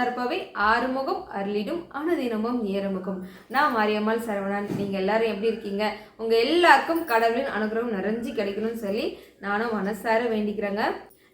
சாய்ராம் ஆறுமுகம் அருளிடும் அனுதினமும் ஏறுமுகம். நான் மாரியம்மாள் சரவணன். நீங்கள் எல்லாரும் எப்படி இருக்கீங்க? உங்கள் எல்லாருக்கும் கடவுளின் அனுகிரகம் நிறைஞ்சு கிடைக்கணும்னு சொல்லி நானும் மனசார வேண்டிக்கிறேங்க.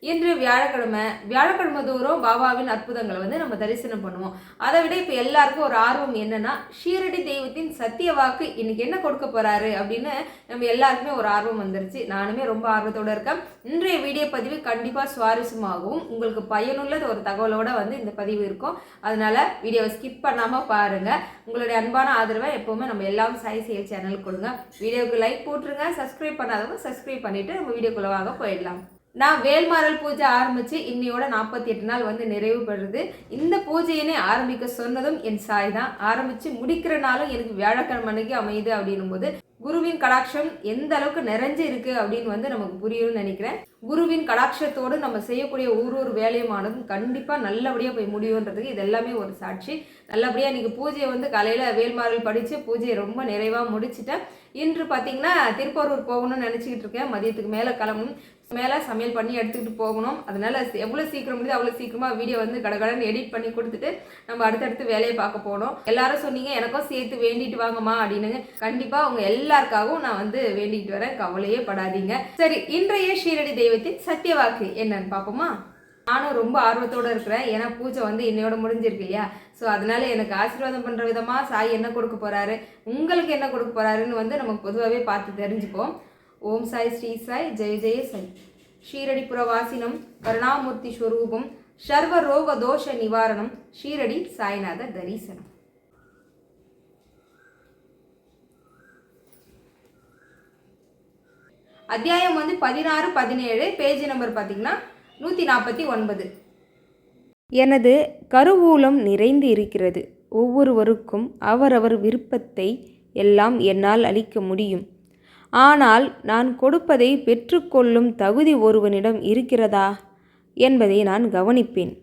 இன்று வியாழக்கிழமை வியாழக்கிழமை தோறும் பாபாவின் அற்புதங்களை வந்து நம்ம தரிசனம் பண்ணுவோம். அதை விட இப்போ எல்லாருக்கும் ஒரு ஆர்வம் என்னன்னா ஷீரடி தெய்வத்தின் சத்திய வாக்கு இன்னைக்கு என்ன கொடுக்க போறாரு அப்படின்னு நம்ம எல்லாருக்குமே ஒரு ஆர்வம் வந்துருச்சு. நானுமே ரொம்ப ஆர்வத்தோட இருக்கேன். இன்றைய வீடியோ பதிவு கண்டிப்பாக சுவாரஸ்யமாகவும் உங்களுக்கு பயனுள்ளது ஒரு தகவலோட வந்து இந்த பதிவு இருக்கும். அதனால வீடியோவை ஸ்கிப் பண்ணாமல் பாருங்க. உங்களுடைய அன்பான ஆதரவை எப்பவுமே நம்ம எல்லாம் சாய் செயல் சேனலுக்கு கொடுங்க. வீடியோவுக்கு லைக் போட்டுருங்க. சப்ஸ்கிரைப் பண்ணாதவங்க சப்ஸ்கிரைப் பண்ணிட்டு நம்ம வீடியோக்குள்ள வாங்க போயிடலாம். நான் வேல்மாறல் பூஜை ஆரம்பித்து இன்னையோட நாற்பத்தி எட்டு நாள் வந்து நிறைவு பெறுது. இந்த பூஜையினை ஆரம்பிக்க சொன்னதும் என் சாய் தான். ஆரம்பித்து முடிக்கிற நாளும் எனக்கு வியாழக்கிழமை அன்னைக்கு அமையுது அப்படின்னும் போது குருவின் கடாட்சம் எந்த அளவுக்கு நிறைஞ்சு இருக்கு அப்படின்னு வந்து நமக்கு புரியும்னு நினைக்கிறேன். குருவின் கடாட்சத்தோடு நம்ம செய்யக்கூடிய ஒரு ஒரு வேலையுமானதும் கண்டிப்பாக நல்லபடியாக போய் முடியுன்றதுக்கு இது எல்லாமே ஒரு சாட்சி. நல்லபடியாக இன்னைக்கு பூஜையை வந்து காலையில் வேல்மாறல் படித்து பூஜையை ரொம்ப நிறைவாக முடிச்சிட்டேன். இன்று பார்த்தீங்கன்னா திருப்பரூர் போகணும்னு நினச்சிக்கிட்டு இருக்கேன். மதியத்துக்கு மேலே கிளம்பணும் மேலே சமையல் பண்ணி எடுத்துக்கிட்டு போகணும். அதனால எவ்வளோ சீக்கிரம் முடியுது அவ்வளோ சீக்கிரமாக வீடியோ வந்து கடகடன்னு எடிட் பண்ணி கொடுத்துட்டு நம்ம அடுத்தடுத்து வேலையை பார்க்க போனோம் எல்லாரும் சொன்னீங்க எனக்கும் சேர்த்து வேண்டிட்டு வாங்கம்மா அப்படின்னு. கண்டிப்பாக அவங்க எல்லாருக்காகவும் நான் வந்து வேண்டிட்டு வரேன். கவலையே படாதீங்க. சரி இன்றைய ஷீரடி தெய்வத்தின் சத்தியவாக்கு என்னன்னு பார்ப்போமா? நானும் ரொம்ப ஆர்வத்தோட இருக்கிறேன். ஏன்னா பூஜை வந்து என்னையோட முடிஞ்சிருக்கு இல்லையா? ஸோ அதனால எனக்கு ஆசீர்வாதம் பண்ணுற விதமாக சாய் என்ன கொடுக்க போறாரு? உங்களுக்கு என்ன கொடுக்க போறாருன்னு வந்து நம்ம பொதுவாகவே பார்த்து தெரிஞ்சுப்போம். ஓம் சாய் ஸ்ரீ சாய் ஜெய ஜெய சாய். ஷீரடிபுர வாசினம் கருணாமூர்த்தி ஸ்வரூபம் சர்வ ரோக தோஷ நிவாரணம் ஷீரடி சாய்நாத தரிசனம். அத்தியாயம் வந்து பதினாறு பதினேழு பேஜ் நம்பர் பார்த்தீங்கன்னா நூற்றி நாற்பத்தி ஒன்பது. எனது கருவூலம் நிறைந்து இருக்கிறது. ஒவ்வொருவருக்கும் அவரவர் விருப்பத்தை எல்லாம் என்னால் அளிக்க முடியும். ஆனால் நான் கொடுப்பதை பெற்றுக்கொள்ளும் தகுதி ஒருவனிடம் இருக்கிறதா என்பதை நான் கவனிப்பேன்.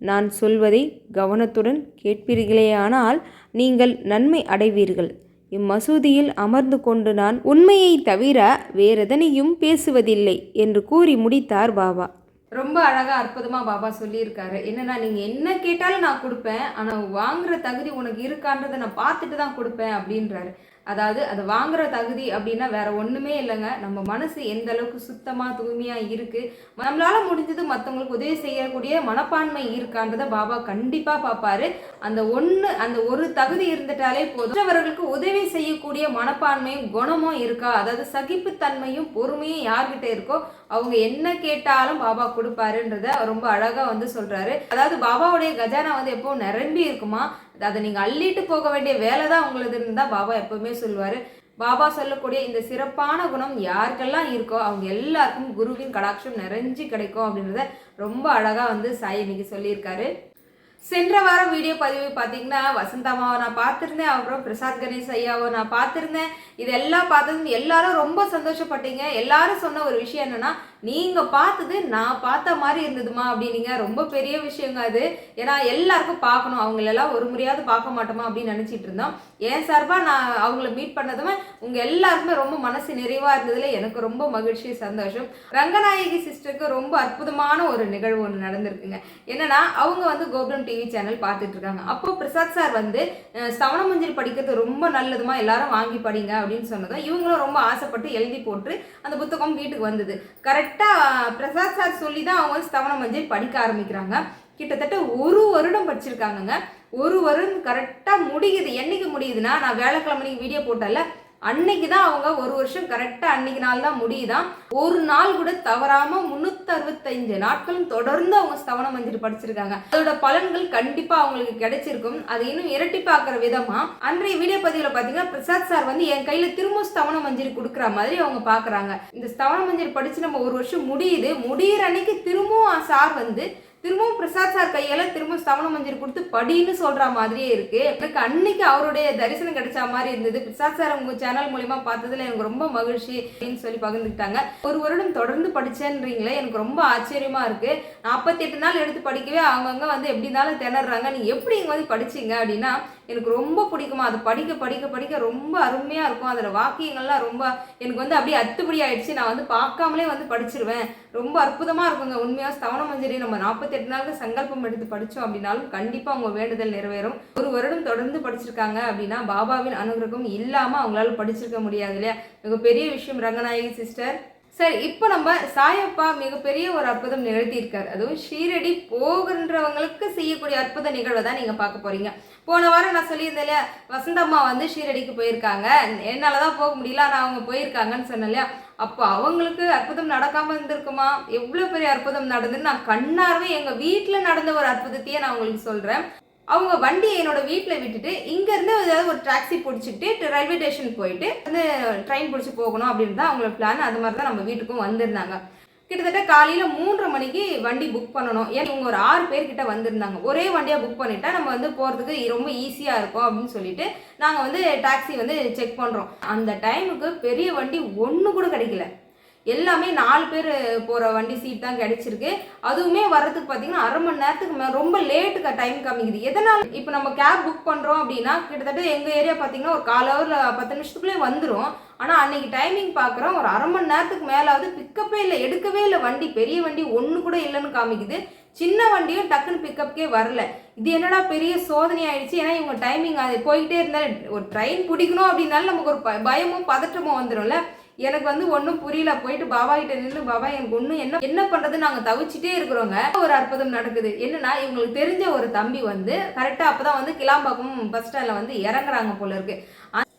நான் சொல்வதை கவனத்துடன் கேட்பீர்களேயானால் நீங்கள் நன்மை அடைவீர்கள். இம்மசூதியில் அமர்ந்து கொண்டு நான் உண்மையை தவிர வேறெதனையும் பேசுவதில்லை என்று கூறி முடித்தார் பாபா. ரொம்ப அழகாக அற்புதமாக பாபா சொல்லியிருக்காரு. என்னன்னா நீங்கள் என்ன கேட்டாலும் நான் கொடுப்பேன் ஆனால் வாங்குற தகுதி உனக்கு இருக்கான்றதை நான் பார்த்துட்டு தான் கொடுப்பேன் அப்படின்றாரு. அதாவது அது வாங்குற தகுதி அப்படின்னா வேற ஒன்றுமே இல்லைங்க. நம்ம மனசு எந்த அளவுக்கு சுத்தமாக தூய்மையாக இருக்குது நம்மளால் முடிஞ்சது மற்றவங்களுக்கு உதவி செய்யக்கூடிய மனப்பான்மை இருக்கான்றதை பாபா கண்டிப்பாக பார்ப்பாரு அந்த ஒன்று அந்த ஒரு தகுதி இருந்துட்டாலே போதும். மற்றவர்களுக்கு உதவி செய்யக்கூடிய மனப்பான்மையும் குணமும் இருக்கா? அதாவது சகிப்புத்தன்மையும் பொறுமையும் யார்கிட்ட இருக்கோ அவங்க என்ன கேட்டாலும் பாபா கொடுப்பாருன்றத ரொம்ப அழகாக வந்து சொல்கிறாரு அதாவது பாபாவுடைய கஜானா வந்து எப்போ நிரம்பி இருக்குமா? அதை நீங்கள் அள்ளிட்டு போக வேண்டிய வேலை தான் உங்களுதுன்னு தான் பாபா எப்போவுமே சொல்லுவார். பாபா சொல்லக்கூடிய இந்த சிறப்பான குணம் யாருக்கெல்லாம் இருக்கோ அவங்க எல்லாருக்கும் குருவின் கடாட்சம் நிறைஞ்சு கிடைக்கும் அப்படின்றத ரொம்ப அழகாக வந்து சாய் இன்னைக்கு சொல்லியிருக்காரு. சென்ற வாரம் வீடியோ பதிவு பார்த்தீங்கன்னா வசந்தாமாவை நான் பார்த்துருந்தேன் அப்புறம் பிரசாத் கணேஷ் ஐயாவை நான் பார்த்துருந்தேன். இதெல்லாம் பார்த்ததும் எல்லாரும் ரொம்ப சந்தோஷப்பட்டீங்க. எல்லாரும் சொன்ன ஒரு விஷயம் என்னன்னா நீங்க பார்த்தது நான் பார்த்த மாதிரி இருந்ததுமா அப்படின்னீங்க. ரொம்ப பெரிய விஷயங்க அது. ஏன்னா எல்லாருக்கும் பார்க்கணும். அவங்களெல்லாம் ஒரு முறையாவது பார்க்க மாட்டோமா அப்படின்னு நினச்சிட்டு இருந்தோம். என் சார்பாக நான் அவங்கள மீட் பண்ணதுமே உங்கள் எல்லாருக்குமே ரொம்ப மனசு நிறைவாக இருந்ததில் எனக்கு ரொம்ப மகிழ்ச்சி சந்தோஷம். ரங்கநாயகி சிஸ்டருக்கு ரொம்ப அற்புதமான ஒரு நிகழ்வு ஒன்று நடந்திருக்குங்க. என்னன்னா அவங்க வந்து கோபுரம் டிவி சேனல் பார்த்துட்டு இருக்காங்க. அப்போ பிரசாத் சார் வந்து அஹ், படிக்கிறது ரொம்ப நல்லதுமா? எல்லாரும் வாங்கி படிங்க அப்படின்னு சொன்னதும் இவங்களும் ரொம்ப ஆசைப்பட்டு எழுதி போட்டு அந்த புத்தகம் வீட்டுக்கு வந்தது. கரெக்ட் கரெக்டாக பிரசாத் சார் சொல்லி தான் அவங்க வந்து ஸ்தவன மஞ்சள் படிக்க ஆரம்பிக்கிறாங்க. கிட்டத்தட்ட ஒரு வருடம் படிச்சிருக்காங்கங்க. ஒரு வருடம் கரெக்டாக முடியுது. என்னைக்கு முடியுதுன்னா நான் வேலைக்கிழமைக்கு வீடியோ போட்டால அன்னைக்கு தான் அவங்க ஒரு வருஷம் கரெக்டாக அன்னைக்கு நாள் தான் முடியுதான். ஒரு நாள் கூட தவறாமல் முந்நூற்றறுபத்தஞ்சு நாட்களும் தொடர்ந்து அவங்க ஸ்தவனம் மஞ்சள் படிச்சிருக்காங்க. அதோட பலன்கள் கண்டிப்பாக அவங்களுக்கு கிடைச்சிருக்கும். அது இன்னும் இரட்டிப்பாக்குற விதமாக அன்றைய வீடியோ பதிவில் பார்த்தீங்கன்னா பிரசாத் சார் வந்து என் கையில் திரும்ப ஸ்தவன மஞ்சள் கொடுக்குற மாதிரி அவங்க பார்க்குறாங்க இந்த ஸ்தவன மஞ்சள் படித்து நம்ம ஒரு வருஷம் முடியுது. முடியிற அன்னைக்கு திரும்பவும் சார் வந்து திரும்பவும் பிரசாத் சார் கையால திரும்ப ஸ்தவன மஞ்சள் கொடுத்து படின்னு சொல்ற மாதிரியே இருக்கு. எனக்கு அன்னைக்கு அவருடைய தரிசனம் கிடைச்ச மாதிரி இருந்தது. பிரசாத் சார் உங்க சேனல் மூலியமா பார்த்ததுல எனக்கு ரொம்ப மகிழ்ச்சி அப்படின்னு சொல்லி பகிர்ந்துக்கிட்டாங்க. ஒரு வருடம் தொடர்ந்து படிச்சேன்றீங்களே எனக்கு ரொம்ப ஆச்சரியமா இருக்கு. நாற்பத்தி எட்டு நாள் எடுத்து படிக்கவே அவங்கவுங்க வந்து எப்படி இருந்தாலும் திணறாங்க. நீங்கள் எப்படி இங்க வந்து படிச்சீங்க அப்படின்னா எனக்கு ரொம்ப பிடிக்குமா? அது படிக்க படிக்க படிக்க ரொம்ப அருமையாக இருக்கும். அதில் வாக்கியங்கள்லாம் ரொம்ப எனக்கு வந்து அப்படியே அத்துப்படி ஆயிடுச்சு. நான் வந்து பார்க்காமலே வந்து படிச்சிருவேன். ரொம்ப அற்புதமாக இருக்குங்க. உண்மையாக ஸ்தவன மஞ்சரி நம்ம நாற்பத்தெட்டு நாளுக்கு சங்கல்பம் எடுத்து படித்தோம் அப்படின்னாலும் கண்டிப்பாக அவங்க வேண்டுதல் நிறைவேறும். ஒரு வருடம் தொடர்ந்து படிச்சிருக்காங்க அப்படின்னா பாபாவின் அனுகிரகம் இல்லாமல் அவங்களால படிச்சிருக்க முடியாது இல்லையா? மிகப்பெரிய விஷயம் ரங்கநாயகி சிஸ்டர் சரி இப்போ நம்ம சாயப்பா மிகப்பெரிய ஒரு அற்புதம் நிகழ்த்தியிருக்கார். அதுவும் ஷீரடி போகின்றவங்களுக்கு செய்யக்கூடிய அற்புத நிகழ்வை தான் நீங்கள் பார்க்க போகிறீங்க போன வாரம் நான் சொல்லியிருந்தேன் இல்லையா வசந்தம்மா வந்து ஷீரடிக்கு போயிருக்காங்க. என்னால் தான் போக முடியல ஆனால் அவங்க போயிருக்காங்கன்னு சொன்னேன் இல்லையா அப்போ அவங்களுக்கு அற்புதம் நடக்காமல் இருந்திருக்குமா? எவ்வளோ பெரிய அற்புதம் நடந்துன்னு நான் கண்ணார்வே எங்கள் வீட்டில் நடந்த ஒரு அற்புதத்தையே நான் உங்களுக்கு சொல்கிறேன் அவங்க வண்டியை என்னோட வீட்டில் விட்டுட்டு இங்கேருந்து ஏதாவது ஒரு டாக்ஸி பிடிச்சிட்டு ரயில்வே ஸ்டேஷன் போயிட்டு வந்து ட்ரெயின் பிடிச்சி போகணும் அப்படின்னு தான் அவங்களோட பிளான் அது மாதிரி தான் நம்ம வீட்டுக்கும் வந்திருந்தாங்க. கிட்டத்தட்ட காலையில் மூன்றரை மணிக்கு வண்டி புக் பண்ணணும். ஏன்னா இவங்க ஒரு ஆறு பேர்கிட்ட வந்திருந்தாங்க. ஒரே வண்டியாக புக் பண்ணிட்டா நம்ம வந்து போகிறதுக்கு ரொம்ப ஈஸியாக இருக்கும் அப்படின்னு சொல்லிட்டு நாங்கள் வந்து டாக்ஸி வந்து செக் பண்ணுறோம் அந்த டைமுக்கு பெரிய வண்டி ஒன்று கூட கிடைக்கல. எல்லாமே நாலு பேர் போகிற வண்டி சீட் தான் கிடைச்சிருக்கு. அதுவுமே வர்றதுக்கு பார்த்தீங்கன்னா அரை மணி நேரத்துக்கு மேலே ரொம்ப லேட்டுக்கு டைம் காமிக்குது. எதனால் இப்போ நம்ம கேப் புக் பண்ணுறோம் அப்படின்னா கிட்டத்தட்ட எங்கள் ஏரியா பார்த்தீங்கன்னா ஒரு கால் ஹவரில் பத்து நிமிஷத்துக்குள்ளே வந்துடும் ஆனால் அன்னைக்கு டைமிங் பார்க்குறோம் ஒரு அரை மணி நேரத்துக்கு மேலாவது பிக்கப்பே இல்லை எடுக்கவே இல்லை வண்டி. பெரிய வண்டி ஒன்று கூட இல்லைன்னு காமிக்குது. சின்ன வண்டியும் டக்குன்னு பிக்கப்கே வரல. இது என்னடா பெரிய சோதனை ஆயிடுச்சு? ஏன்னா இவங்க டைமிங் அது போய்கிட்டே இருந்தால் ஒரு ட்ரெயின் பிடிக்கணும் அப்படின்னாலும் நமக்கு ஒரு பயமும் பதற்றமும் வந்துடும்ல எனக்கு வந்து ஒன்றும் புரியல. போயிட்டு பாபா கிட்ட நின்று பாபா எனக்கு ஒன்றும் என்ன என்ன பண்றது நாங்கள் தவிச்சிட்டே இருக்கிறோங்க. ஒரு அற்புதம் நடக்குது. என்னன்னா இவங்களுக்கு தெரிஞ்ச ஒரு தம்பி வந்து கரெக்டாக அப்பதான் வந்து கிளாம்பாக்கம் பஸ் ஸ்டாண்டில் வந்து இறங்குறாங்க போல இருக்கு.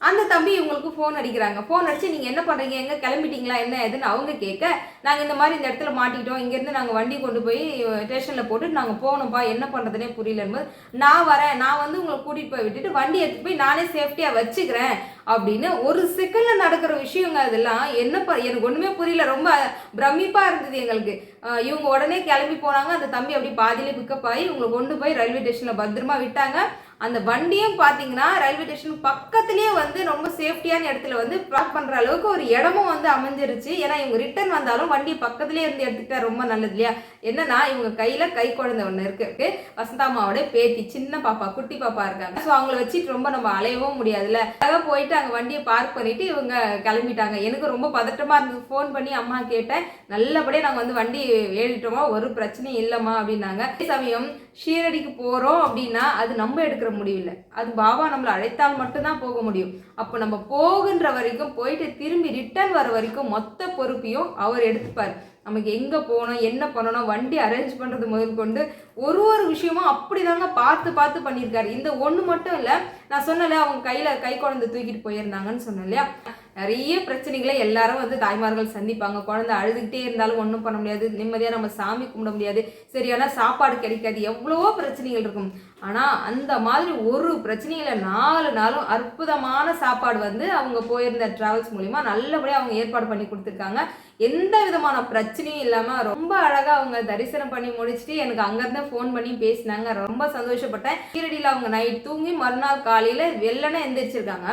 அந்த தம்பி இவங்களுக்கு ஃபோன் அடிக்கிறாங்க. ஃபோன் அடிச்சு நீங்கள் என்ன பண்ணுறீங்க எங்கே கிளம்பிட்டீங்களா? என்ன ஏதுன்னு அவங்க கேட்க நாங்கள் இந்த மாதிரி இந்த இடத்துல மாட்டிக்கிட்டோம். இங்கேருந்து நாங்கள் வண்டி கொண்டு போய் ஸ்டேஷனில் போட்டு நாங்கள் போகணும்ப்பா என்ன பண்ணுறதுனே புரியலன்னு நான் வரேன். நான் வந்து உங்களை கூட்டிகிட்டு போய் விட்டுட்டு வண்டி எடுத்துட்டு போய் நானே சேஃப்டியாக வச்சுக்கிறேன். அப்படின்னு ஒரு செகண்ட்ல நடக்கிற விஷயங்க அதெல்லாம் என்ன ப- எனக்கு ஒண்ணுமே புரியல. ரொம்ப பிரமிப்பா இருந்தது எங்களுக்கு. இவங்க உடனே கிளம்பி போனாங்க. அந்த தம்பி அப்படி பாதியிலே பிக்கப் ஆகி இவங்களை கொண்டு போய் ரயில்வே ஸ்டேஷன்ல பத்திரமா விட்டாங்க. அந்த வண்டியும் பார்த்தீங்கன்னா ரயில்வே ஸ்டேஷன் பக்கத்துலேயே வந்து ரொம்ப சேஃப்டியான இடத்துல வந்து பார்க் பண்ணுற அளவுக்கு ஒரு இடமும் வந்து அமைஞ்சிருச்சு. ஏன்னா இவங்க ரிட்டர்ன் வந்தாலும் வண்டி பக்கத்துலேயே இருந்து எடுத்துக்கிட்டா ரொம்ப நல்லது இல்லையா? என்னன்னா இவங்க கையில் கை குழந்தை ஒன்று இருக்கு. வசந்தாமாவோட பேத்தி சின்ன பாப்பா குட்டி பாப்பா இருக்காங்க. ஸோ அவங்கள வச்சுட்டு ரொம்ப நம்ம அலையவும் முடியாதுல்ல. அதான் போயிட்டு அங்கே வண்டியை பார்க் பண்ணிட்டு இவங்க கிளம்பிட்டாங்க. எனக்கு ரொம்ப பதட்டமாக இருந்தது. ஃபோன் பண்ணி அம்மா கேட்டேன். நல்லபடியாக நாங்கள் வந்து வண்டி ஏறிட்டோமா? ஒரு பிரச்சனையும் இல்லைம்மா அப்படின்னாங்க. அதே சமயம் ஷீரடிக்கு போகிறோம் அப்படின்னா அது நம்ம எடுக்கிற முடிவில்லை. அது பாபா நம்மளை அழைத்தால் மட்டும்தான் போக முடியும். அப்போ நம்ம போகின்ற வரைக்கும் போயிட்டு திரும்பி ரிட்டர்ன் வர வரைக்கும் மொத்த பொறுப்பையும் அவர் எடுத்துப்பார். நமக்கு எங்கே போகணும் என்ன பண்ணணும் வண்டி அரேஞ்ச் பண்ணுறது முதல் கொண்டு ஒரு ஒரு விஷயமும் அப்படிதாங்க பார்த்து பார்த்து பண்ணியிருக்காரு. இந்த ஒன்று மட்டும் இல்லை நான் சொன்னல அவங்க கையில் கை குழந்தை தூக்கிட்டு போயிருந்தாங்கன்னு சொன்னேன் இல்லையா நிறைய பிரச்சனைகளை எல்லாரும் வந்து தாய்மார்கள் சந்திப்பாங்க. குழந்தை அழுதுகிட்டே இருந்தாலும் ஒன்றும் பண்ண முடியாது. நிம்மதியாக நம்ம சாமி கும்பிட முடியாது. சரியான சாப்பாடு கிடைக்காது. எவ்வளவோ பிரச்சனைகள் இருக்கும். ஆனால் அந்த மாதிரி ஒரு பிரச்சனையில் நாலு நாளும் அற்புதமான சாப்பாடு வந்து அவங்க போயிருந்த ட்ராவல்ஸ் மூலிமா நல்லபடியாக அவங்க ஏற்பாடு பண்ணி கொடுத்துருக்காங்க. எந்த விதமான பிரச்சனையும் இல்லாமல் ரொம்ப அழகாக அவங்க தரிசனம் பண்ணி முடிச்சுட்டு எனக்கு அங்கேருந்து ஃபோன் பண்ணி பேசினாங்க. ரொம்ப சந்தோஷப்பட்டேன். கீரடியில் அவங்க நைட் தூங்கி மறுநாள் காலையில் வெள்ளனே எந்திரிச்சிருக்காங்க.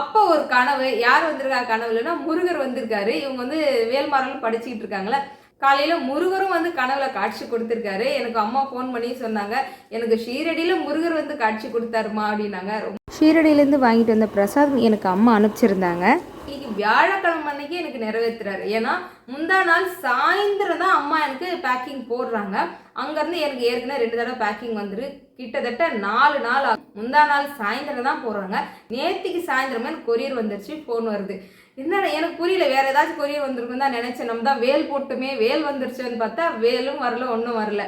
அப்போ ஒரு கனவு யார் வந்திருக்கா கனவுலன்னா முருகர் வந்திருக்காரு. இவங்க வந்து வேல்மாரல் படிச்சுக்கிட்டு இருக்காங்களே காலையில முருகரும் வந்து கனவுல காட்சி கொடுத்துருக்காரு. எனக்கு அம்மா ஃபோன் பண்ணி சொன்னாங்க எனக்கு ஷீரடியில முருகர் வந்து காட்சி கொடுத்தாருமா? அப்படின்னாங்க. ரொம்ப ஷீரடியிலேருந்து வாங்கிட்டு வந்த பிரசாதம் எனக்கு அம்மா அனுப்பிச்சிருந்தாங்க. இன்னைக்கு வியாழக்கிழமை அன்னைக்கு எனக்கு நிறைவேத்துறாரு. ஏன்னா முந்தா நாள் சாயந்தரம் தான் அம்மா எனக்கு பேக்கிங் போடுறாங்க. அங்கேருந்து எனக்கு ஏற்கனவே ரெண்டு தடவை பேக்கிங் வந்துரு. கிட்டத்தட்ட நாலு நாள். முந்தா நாள் சாயந்தரம் தான் போடுறாங்க. நேத்திக்கு சாயந்தரமே எனக்கு கொரியர் வந்துருச்சு ஃபோன் வருது. என்னடா எனக்கு புரியல வேற ஏதாச்சும் கொரியர் வந்திருக்கும் தான் நினைச்சேன். நம்ம தான் வேல் போட்டுமே வேல் வந்துருச்சுன்னு பார்த்தா வேலும் வரல ஒன்றும் வரல.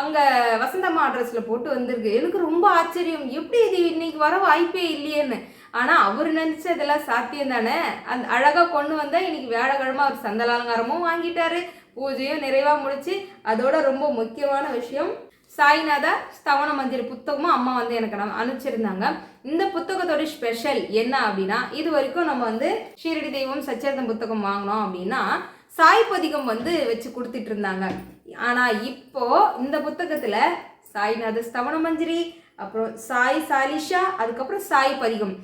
அங்கே வசந்தம்மா அட்ரஸில் போட்டு வந்திருக்கு. எனக்கு ரொம்ப ஆச்சரியம். எப்படி இது இன்னைக்கு வர வாய்ப்பே இல்லையேன்னு. ஆனால் அவர் நினச்ச இதெல்லாம் சாத்தியம் தானே அந்த அழகாக கொண்டு வந்தால் இன்னைக்கு வியாழக்கிழமை அவர் சந்தல அலங்காரமும் வாங்கிட்டாரு. பூஜையும் நிறைவாக முடிச்சு அதோட ரொம்ப முக்கியமான விஷயம் சாய்நாதா ஸ்தவன மந்திரி புத்தகமும் அம்மா வந்து எனக்கு நம்ம அனுப்பிச்சிருந்தாங்க. இந்த புத்தகத்தோட ஸ்பெஷல் என்ன அப்படின்னா இது வரைக்கும் நம்ம வந்து ஷீரடி தெய்வம் சச்சரிதம் புத்தகம் வாங்கினோம் அப்படின்னா சாய் பதிகம் வந்து வச்சு கொடுத்துட்டு இருந்தாங்க. ஆனால் இப்போ இந்த புத்தகத்தில் சாய்நாத ஸ்தவன மஞ்சரி அப்புறம் சாய் சாலிஷா அதுக்கப்புறம் சாய் பதிகம்.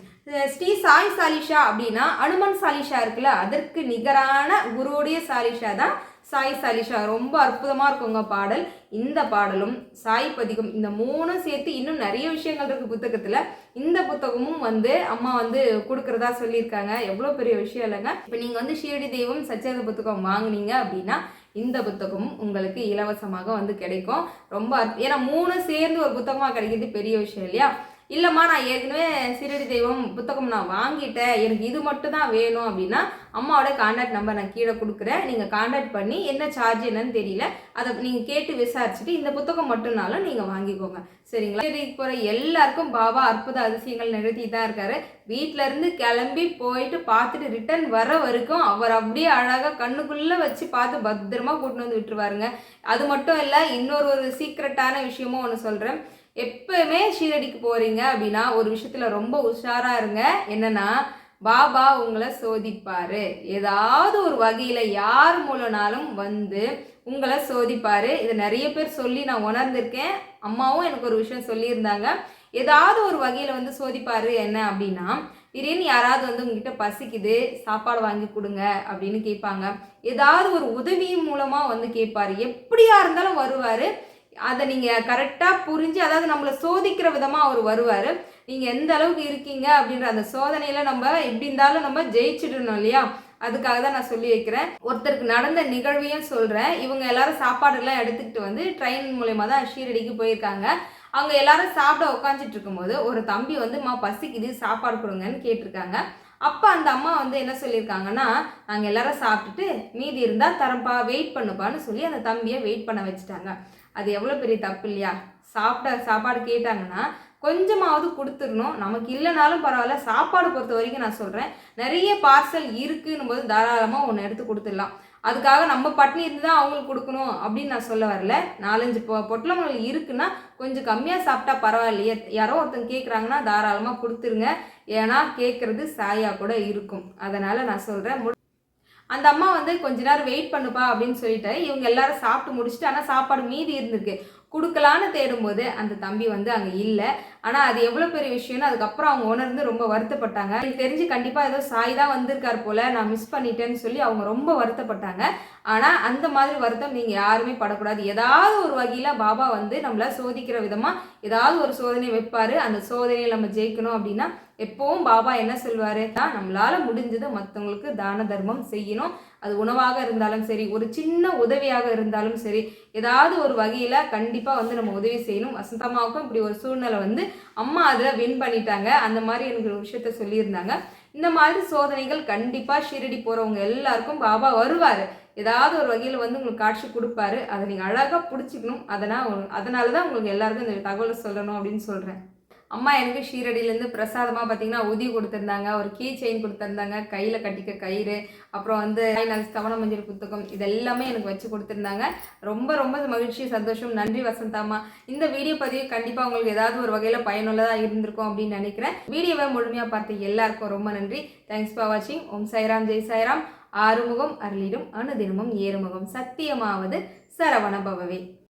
ஸ்ரீ சாய் சாலிஷா அப்படின்னா அனுமன் சாலிஷா இருக்குல்ல அதற்கு நிகரான குருவுடைய சாலிஷா தான் சாய் சலிஷா ரொம்ப அற்புதமாக இருக்குங்க பாடல். இந்த பாடலும் சாய் பதிகம் இந்த மூணும் சேர்த்து இன்னும் நிறைய விஷயங்கள் இருக்குது புத்தகத்தில். இந்த புத்தகமும் வந்து அம்மா வந்து கொடுக்குறதா சொல்லியிருக்காங்க. எவ்வளோ பெரிய விஷயம் இல்லைங்க. இப்போ நீங்கள் வந்து ஷீரடி தெய்வம் சச்சேத புத்தகம் வாங்குனீங்க அப்படின்னா இந்த புத்தகமும் உங்களுக்கு இலவசமாக வந்து கிடைக்கும். ரொம்ப ஏன்னா மூணு சேர்ந்து ஒரு புத்தகமாக கிடைக்கிறது பெரிய விஷயம் இல்லையா? இல்லைம்மா நான் ஏற்கனவே சிறடி தெய்வம் புத்தகம் நான் வாங்கிட்டேன். எனக்கு இது மட்டும் தான் வேணும் அப்படின்னா அம்மாவோட கான்டாக்ட் நம்பர் நான் கீழே கொடுக்குறேன். நீங்கள் கான்டாக்ட் பண்ணி என்ன சார்ஜ் என்னன்னு தெரியல அதை நீங்கள் கேட்டு விசாரிச்சுட்டு இந்த புத்தகம் மட்டும்னாலும் நீங்கள் வாங்கிக்கோங்க. சரிங்களா? சரி போகிற எல்லாருக்கும் பாபா அற்புத அதிசயங்கள் நிகழ்த்தி தான் இருக்காரு. வீட்டிலேருந்து இருந்து கிளம்பி போயிட்டு பார்த்துட்டு ரிட்டர்ன் வர வரைக்கும் அவர் அப்படியே அழகாக கண்ணுக்குள்ளே வச்சு பார்த்து பத்திரமா கூட்டின்னு வந்து விட்டுருவாருங்க. அது மட்டும் இல்லை இன்னொரு ஒரு சீக்ரெட்டான விஷயமும் ஒன்று சொல்கிறேன் எப்பவுமே ஷீரடிக்கு போறீங்க அப்படின்னா ஒரு விஷயத்துல ரொம்ப உஷாரா இருங்க. என்னன்னா பாபா உங்களை சோதிப்பாரு. ஏதாவது ஒரு வகையில யார் மூலனாலும் வந்து உங்களை சோதிப்பாரு. இது நிறைய பேர் சொல்லி நான் உணர்ந்திருக்கேன். அம்மாவும் எனக்கு ஒரு விஷயம் சொல்லியிருந்தாங்க. ஏதாவது ஒரு வகையில வந்து சோதிப்பாரு என்ன அப்படின்னா திடீர்னு யாராவது வந்து உங்ககிட்ட பசிக்குது சாப்பாடு வாங்கி கொடுங்க அப்படின்னு கேட்பாங்க. ஏதாவது ஒரு உதவி மூலமா வந்து கேட்பாரு. எப்படியா இருந்தாலும் வருவாரு. அதை நீங்கள் கரெக்டாக புரிஞ்சு அதாவது நம்மளை சோதிக்கிற விதமாக அவர் வருவார். நீங்கள் எந்த அளவுக்கு இருக்கீங்க அப்படின்ற அந்த சோதனையில் நம்ம எப்படி இருந்தாலும் நம்ம ஜெயிச்சிடணும் இல்லையா? அதுக்காக தான் நான் சொல்லி வைக்கிறேன். ஒருத்தருக்கு நடந்த நிகழ்வையும் சொல்கிறேன் இவங்க எல்லாரும் சாப்பாடுலாம் எடுத்துக்கிட்டு வந்து ட்ரெயின் மூலயமா தான் ஷீரடிக்கு போயிருக்காங்க. அவங்க எல்லாரும் சாப்பிட உட்காந்துட்டு இருக்கும்போது ஒரு தம்பி வந்து மா பசிக்குது சாப்பாடு கொடுங்கன்னு கேட்டிருக்காங்க. அப்போ அந்த அம்மா வந்து என்ன சொல்லியிருக்காங்கன்னா நாங்கள் எல்லாரும் சாப்பிட்டுட்டு மீதி இருந்தால் தரப்பா வெயிட் பண்ணுப்பான்னு சொல்லி அந்த தம்பியை வெயிட் பண்ண வச்சுட்டாங்க. அது எவ்வளோ பெரிய தப்பு இல்லையா? சாப்பிட்ட சாப்பாடு கேட்டாங்கன்னா கொஞ்சமாவது கொடுத்துடணும். நமக்கு இல்லைனாலும் பரவாயில்ல. சாப்பாடு பொறுத்த வரைக்கும் நான் சொல்கிறேன் நிறைய பார்சல் இருக்குன்னும் போது தாராளமாக ஒன்று எடுத்து கொடுத்துடலாம். அதுக்காக நம்ம பட்னி இருந்து தான் அவங்களுக்கு கொடுக்கணும் அப்படின்னு நான் சொல்ல வரல. நாலஞ்சு பொ பொட்டலங்கள் இருக்குன்னா கொஞ்சம் கம்மியாக சாப்பிட்டா பரவாயில்லையே. யாரோ ஒருத்தங்க கேட்குறாங்கன்னா தாராளமாக கொடுத்துருங்க. ஏன்னா கேட்குறது சாயா கூட இருக்கும். அதனால் நான் சொல்கிறேன் அந்த அம்மா வந்து கொஞ்ச நேரம் வெயிட் பண்ணுப்பா அப்படின்னு சொல்லிட்டு இவங்க எல்லாரும் சாப்பிட்டு முடிச்சுட்டு ஆனால் சாப்பாடு மீதி இருந்திருக்கு. கொடுக்கலான்னு தேடும்போது அந்த தம்பி வந்து அங்கே இல்லை. ஆனால் அது எவ்வளோ பெரிய விஷயம்னு அதுக்கப்புறம் அவங்க உணர்ந்து ரொம்ப வருத்தப்பட்டாங்க. எனக்கு தெரிஞ்சு கண்டிப்பாக ஏதோ சாய் தான் வந்திருக்கார் போல் நான் மிஸ் பண்ணிட்டேன்னு சொல்லி அவங்க ரொம்ப வருத்தப்பட்டாங்க. ஆனால் அந்த மாதிரி வருத்தம் நீங்கள் யாருமே படக்கூடாது. ஏதாவது ஒரு வகையில் பாபா வந்து நம்மளை சோதிக்கிற விதமாக ஏதாவது ஒரு சோதனை வைப்பார். அந்த சோதனையை நம்ம ஜெயிக்கணும் அப்படின்னா எப்போவும் பாபா என்ன சொல்வார்? தான் நம்மளால் முடிஞ்சதை மற்றவங்களுக்கு தான தர்மம் செய்யணும். அது உணவாக இருந்தாலும் சரி ஒரு சின்ன உதவியாக இருந்தாலும் சரி ஏதாவது ஒரு வகையில் கண்டிப்பாக வந்து நம்ம உதவி செய்யணும். வசந்தமாவுக்கும் இப்படி ஒரு சூழ்நிலை வந்து அம்மா அதில் வின் பண்ணிட்டாங்க. அந்த மாதிரி எனக்கு ஒரு விஷயத்த சொல்லியிருந்தாங்க. இந்த மாதிரி சோதனைகள் கண்டிப்பாக ஷீரடி போகிறவங்க எல்லாருக்கும் பாபா வருவார். ஏதாவது ஒரு வகையில் வந்து உங்களுக்கு காட்சி கொடுப்பாரு. அதை நீங்கள் அழகாக பிடிச்சிக்கணும். அதனால் அதனால தான் உங்களுக்கு எல்லாருக்கும் இந்த தகவலை சொல்லணும் அப்படின்னு சொல்கிறேன் அம்மா எனக்கு ஷீரடியிலேருந்து பிரசாதமாக பார்த்தீங்கன்னா உதி கொடுத்துருந்தாங்க ஒரு கீ செயின் கொடுத்துருந்தாங்க கையில் கட்டிக்க கயிறு அப்புறம் வந்து தவண மஞ்சள் புத்தகம் இதெல்லாமே எனக்கு வச்சு கொடுத்துருந்தாங்க. ரொம்ப ரொம்ப மகிழ்ச்சி சந்தோஷம். நன்றி வசந்தாம்மா இந்த வீடியோ பதிவு கண்டிப்பாக உங்களுக்கு ஏதாவது ஒரு வகையில் பயனுள்ளதாக இருந்திருக்கும் அப்படின்னு நினைக்கிறேன். வீடியோவை முழுமையாக பார்த்து எல்லாருக்கும் ரொம்ப நன்றி. தேங்க்ஸ் ஃபார் வாட்சிங் ஓம் சாய்ராம் ஜெய் சாய்ராம். ஆறுமுகம் அருளிடும் அணுதினமும் ஏறுமுகம். சத்தியமாவது சரவண பவவே.